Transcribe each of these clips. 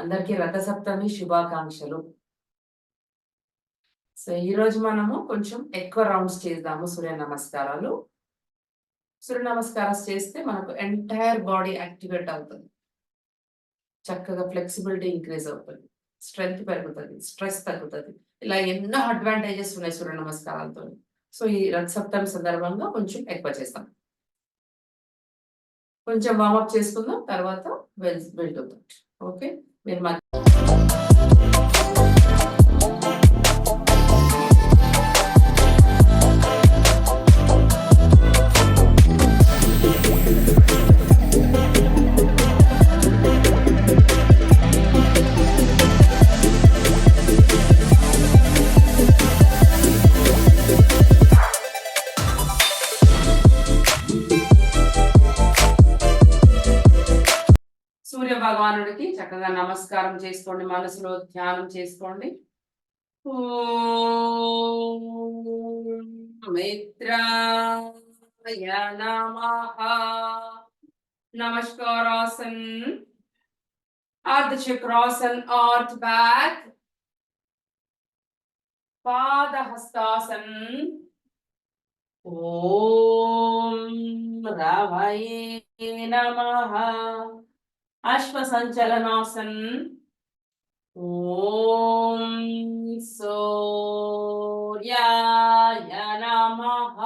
అందరికీ రథసప్తమి శుభాకాంక్షలు. సో ఈ రోజు మనము కొంచెం ఎక్కువ రౌండ్స్ చేద్దాము సూర్య నమస్కారాలు. సూర్య నమస్కారాలు చేస్తే మనకు ఎంటైర్ బాడీ యాక్టివేట్ అవుతుంది. చక్కగా ఫ్లెక్సిబిలిటీ ఇంక్రీజ్ అవుతుంది. స్ట్రెంగ్త్ పెరుగుతుంది స్ట్రెస్ తగ్గుతుంది. ఇలా ఎన్నో అడ్వాంటేజెస్ ఉన్నాయి సూర్య నమస్కారాలతో. సో ఈ రథసప్తమి సందర్భంగా కొంచెం ఎక్కువ చేస్తాం. కొంచెం వామప్ చేసుకుందాం తర్వాత వెల్ వెళ్తుంది ఓకే? మీరు మా చక్కగా నమస్కారం చేసుకోండి మనసులో ధ్యానం చేసుకోండి. మిత్రయ మిత్రాయ నమః. నమస్కారాసన్. అర్ధచక్రాసన్ ఆర్త్ బ్యాక్. పాదహస్తాసన్. ఓం రవయే నమః అశ్వసంచలనాసన్ ఓం సూర్యాయ నమః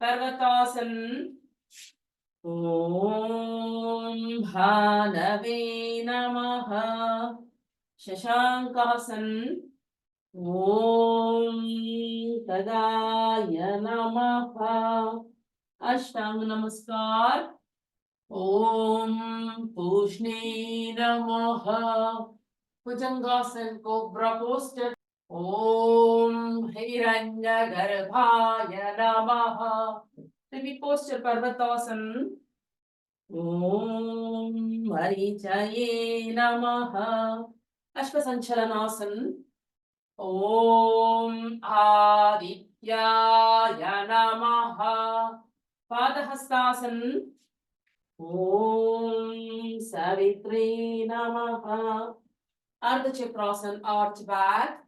పర్వతాసన్ ఓం భానవే నమః శశాంకాసన్ ఓం తదాయ నమః అష్టాంగ నమస్కార్ ओम नमः। भुजंगासन कोब्रा ओम हिरण्यगर्भाय नमः। त्रिवी पोस्टर पर्वतासन ओम मरीचये नमः। अश्वसंचलनासन। ओम आदित्याय नमः। Padahastasana. Om Savitri Namaha. Ardha Chakrasan arch back.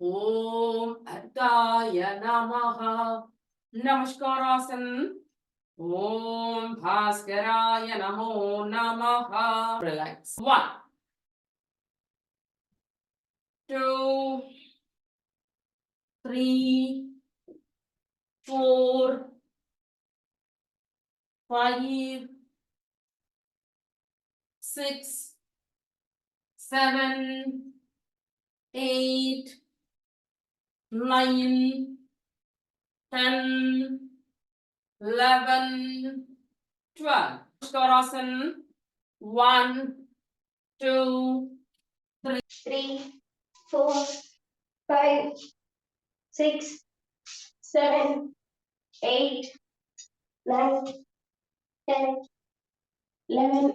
Om Adaya Namaha. Namaskarasan. Om Bhaskaraya Namo Namaha. Relax. One. Two. Three. Four. Five six, seven, eight, nine, ten, eleven, twelve. Skarasan, one, two, three, four, five, six, seven, eight, nine, ten, eleven,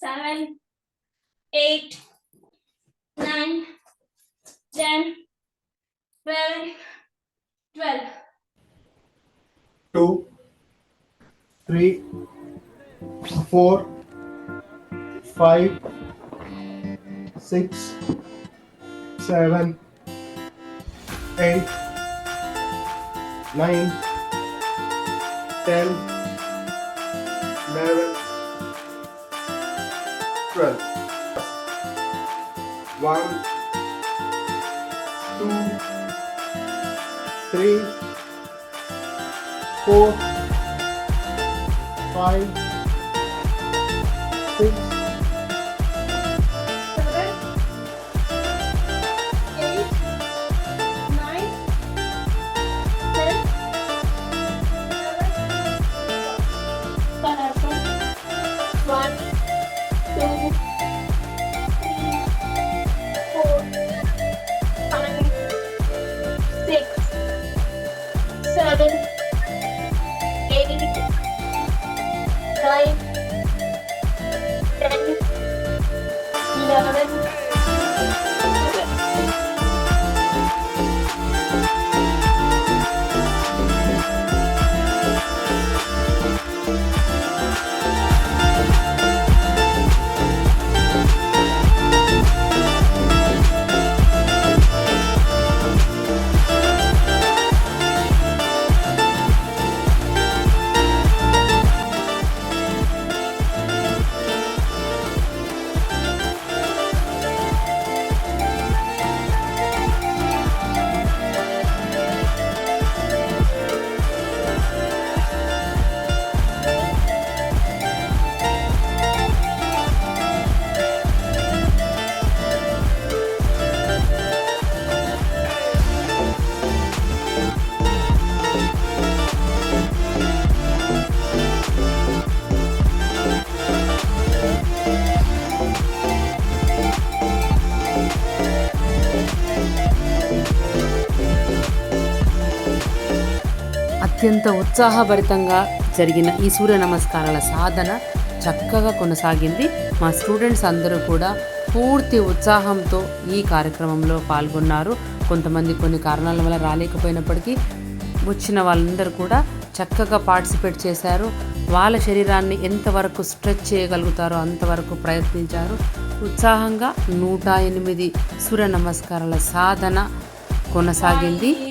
seven, eight, nine, ten, eleven, twelve. two, three, four, five, six, seven, eight, nine, ten, eleven, twelve. One, two, three, four, five, six, అత్యంత ఉత్సాహభరితంగా జరిగిన ఈ సూర్య నమస్కారాల సాధన చక్కగా కొనసాగింది. మా students అందరూ కూడా పూర్తి ఉత్సాహంతో ఈ కార్యక్రమంలో పాల్గొన్నారు. కొంతమంది కొన్ని కారణాల వల్ల రాలేకపోయినప్పటికీ వచ్చిన వాళ్ళందరూ కూడా చక్కగా పార్టిసిపేట్ చేశారు. వాళ్ళ శరీరాన్ని ఎంతవరకు స్ట్రెచ్ చేయగలుగుతారో అంతవరకు ప్రయత్నించారు. ఉత్సాహంగా నూట ఎనిమిది సూర్య నమస్కారాల సాధన కొనసాగింది.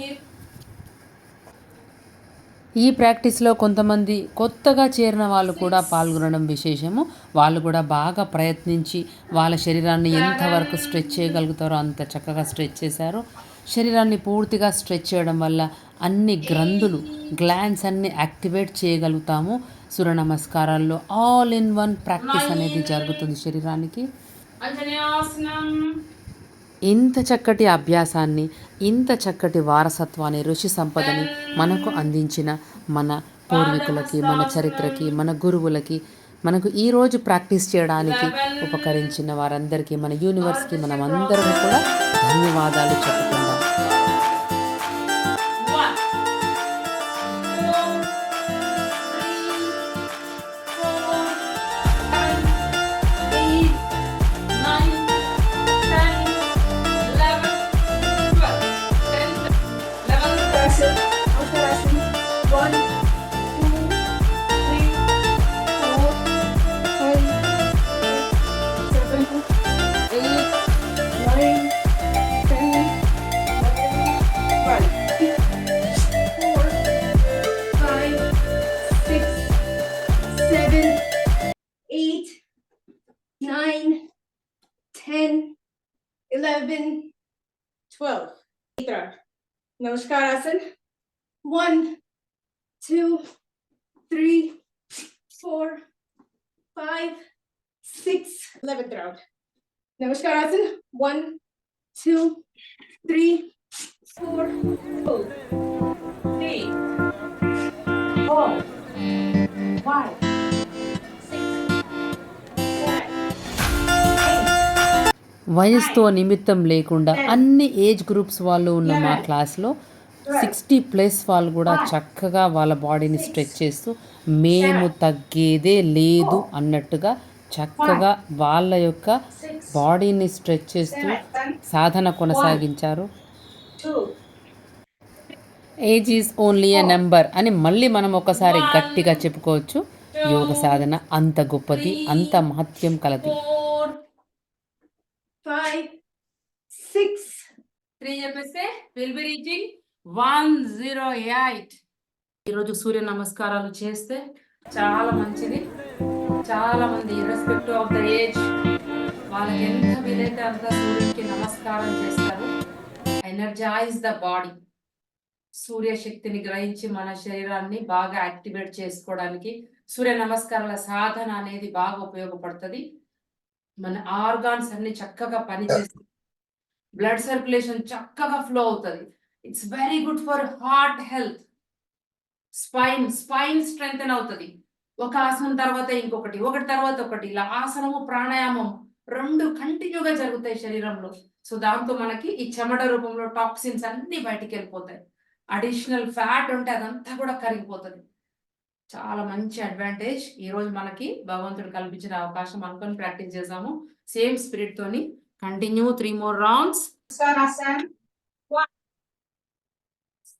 ఈ ప్రాక్టీస్లో కొంతమంది కొత్తగా చేరిన వాళ్ళు కూడా పాల్గొనడం విశేషము. వాళ్ళు కూడా బాగా ప్రయత్నించి వాళ్ళ శరీరాన్ని ఎంతవరకు స్ట్రెచ్ చేయగలుగుతారో అంత చక్కగా స్ట్రెచ్ చేశారు. శరీరాన్ని పూర్తిగా స్ట్రెచ్ చేయడం వల్ల అన్ని గ్రంథులు గ్లాండ్స్ అన్ని యాక్టివేట్ చేయగలుగుతాము. సూర్య నమస్కారాల్లో ఆల్ ఇన్ వన్ ప్రాక్టీస్ అనేది జరుగుతుంది శరీరానికి. ఇంత చక్కటి అభ్యాసాన్ని ఇంత చక్కటి వారసత్వాన్ని ఋషి సంపదని మనకు అందించిన మన పూర్వీకులకి మన చరిత్రకి మన గురువులకి మనకు ఈరోజు ప్రాక్టీస్ చేయడానికి ఉపకరించిన వారందరికీ మన యూనివర్స్కి మనం అందరం కూడా ధన్యవాదాలు చెప్పుకుందాం. One, two, three, four, five, seven, eight, nine, ten, eleven, twelve. Four, five, six, seven, eight, nine, ten, eleven, twelve. Namaskar Asan. One, two, three, four, five, six, eleventh round. Namaskar Asan. One, two, three, four, two, three, four, five, వయసుతో నిమిత్తం లేకుండా అన్ని age groups వాళ్ళు ఉన్న మా క్లాస్లో sixty plus వాళ్ళు కూడా చక్కగా వాళ్ళ బాడీని స్ట్రెచ్ చేస్తూ మేము తగ్గేదే లేదు అన్నట్టుగా చక్కగా వాళ్ళ యొక్క బాడీని స్ట్రెచ్ చేస్తూ సాధన కొనసాగించారు. Age is only a number అని మళ్ళీ మనం ఒకసారి గట్టిగా చెప్పుకోవచ్చు. యోగ సాధన అంత గొప్పది అంత మహత్యం కలది. Six, త్రీ చెప్పేస్తే will be reaching one zero eight. ఈరోజు సూర్య నమస్కారాలు చేస్తే చాలా మంచిది. చాలా మంది ఇర్రెస్పెక్టివ్ ఆఫ్ ద ఏజ్ వాళ్ళకి ఎంత వీలైతే అంత సూర్యుడికి నమస్కారం చేస్తారు. ఎనర్జైజ్ ద బాడీ సూర్య శక్తిని గ్రహించి మన శరీరాన్ని బాగా యాక్టివేట్ చేసుకోవడానికి సూర్య నమస్కారాల సాధన అనేది బాగా ఉపయోగపడుతుంది. మన ఆర్గాన్స్ అన్ని చక్కగా పనిచేస్తాయి బ్లడ్ సర్క్యులేషన్ చక్కగా ఫ్లో అవుతుంది. It's very good for heart health spine spine strength అవుతుంది. ఒక ఆసనం తర్వాత ఇంకొకటి ఒకటి తర్వాత ఒకటి. ఇలా ఆసనము ప్రాణాయామం రెండు కంటిన్యూగా జరుగుతాయి శరీరంలో. సో దాంతో మనకి ఈ చెమట రూపంలో టాక్సిన్స్ అన్ని బయటికి వెళ్ళిపోతాయి. అడిషనల్ ఫ్యాట్ ఉంటే అదంతా కూడా కరిగిపోతుంది. చాలా మంచి అడ్వాంటేజ్ ఈ రోజు మనకి భగవంతుడు కల్పించిన అవకాశం అనుకొని ప్రాక్టీస్ చేసాము. సేమ్ స్పిరిట్ తోని. Continue three more rounds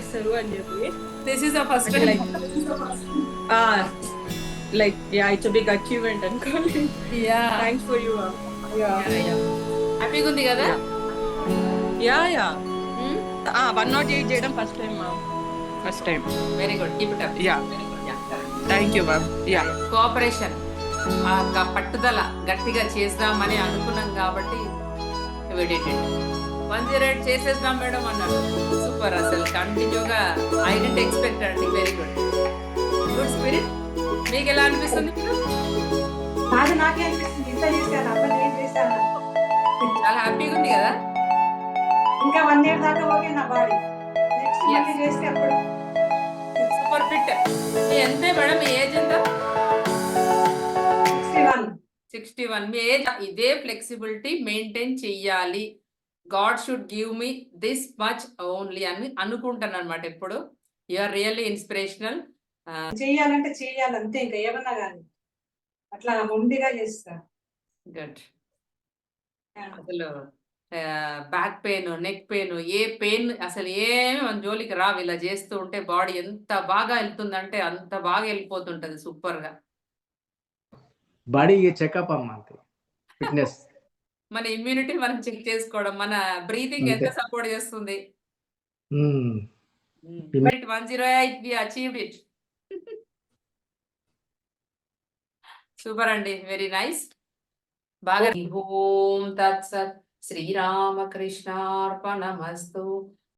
చేస్తారు అని చెప్పి. This is the first like like ya it's big achievement అనుకోండి యా థ్యాంక్స్ ఫర్ యూ హ్యాపీగా ఉంది కదా? Ya ya? One nought eight చేయడం first time ma'am first time very good keep it up ya thank you ma'am ya cooperation ఆ పట్టుదల గట్టిగా చేద్దామని అనుకున్నాం కాబట్టి వన్ జీరో ఎయిట్ చేసేద్దాం మేడం అన్నారు. సూపర్ అసలు. కంటిన్యూగా ఐ డెంట్ ఎక్స్పెక్ట్ అండి. వెరీ గుడ్ గుడ్ స్పిరిట్ మీకు ఎలా అనిపిస్తుంది? నాది నాకే అనిపిస్తుంది. ఇంత చేశాను అప్పుడు నేను చేశాను చాలా హ్యాపీగా ఉంది కదా? ఇంకా వన్ ఇయర్ దాకా ఓకే నా బాడీ. నెక్స్ట్. మళ్ళీ చేస్తే అప్పుడు. Super fit. ఎంత మేడం? మీ ఏజ్ ఎంత? సిక్స్టీ వన్ మీ ఏజ్ ఇదే ఫ్లెక్సిబిలిటీ మెయింటైన్ చెయ్యాలి. God should give me this much only అని అనుకుంటాను అనమాట ఎప్పుడు యు ఆర్ రియల్లీ ఇన్స్పిరేషనల్ చెయ్యాలంటే చెయ్యాలి అంతే ఇంకా ఏమన్నా కానీ. అట్లా మొండిగా చేస్తా. గుడ్ అసలు బ్యాక్ పెయిన్ నెక్ పెయిన్ ఏ పెయిన్ అసలు ఏమి మన జోలికి రావు. ఇలా చేస్తూ ఉంటే బాడీ ఎంత బాగా వెళ్తుందంటే అంత బాగా వెళ్ళిపోతుంటది సూపర్గా బాడీ చెకప్ అమ్మా అంతే. ఫిట్నెస్ మన ఇమ్యూనిటీ మనం చెక్ చేసుకోవడం మన బ్రీతింగ్ ఎంత. సపోర్ట్ చేస్తుంది. One zero eight we achieve it super అండి వెరీ నైస్ బాగా ఓం తత్సత్ శ్రీరామకృష్ణార్పణమస్తు.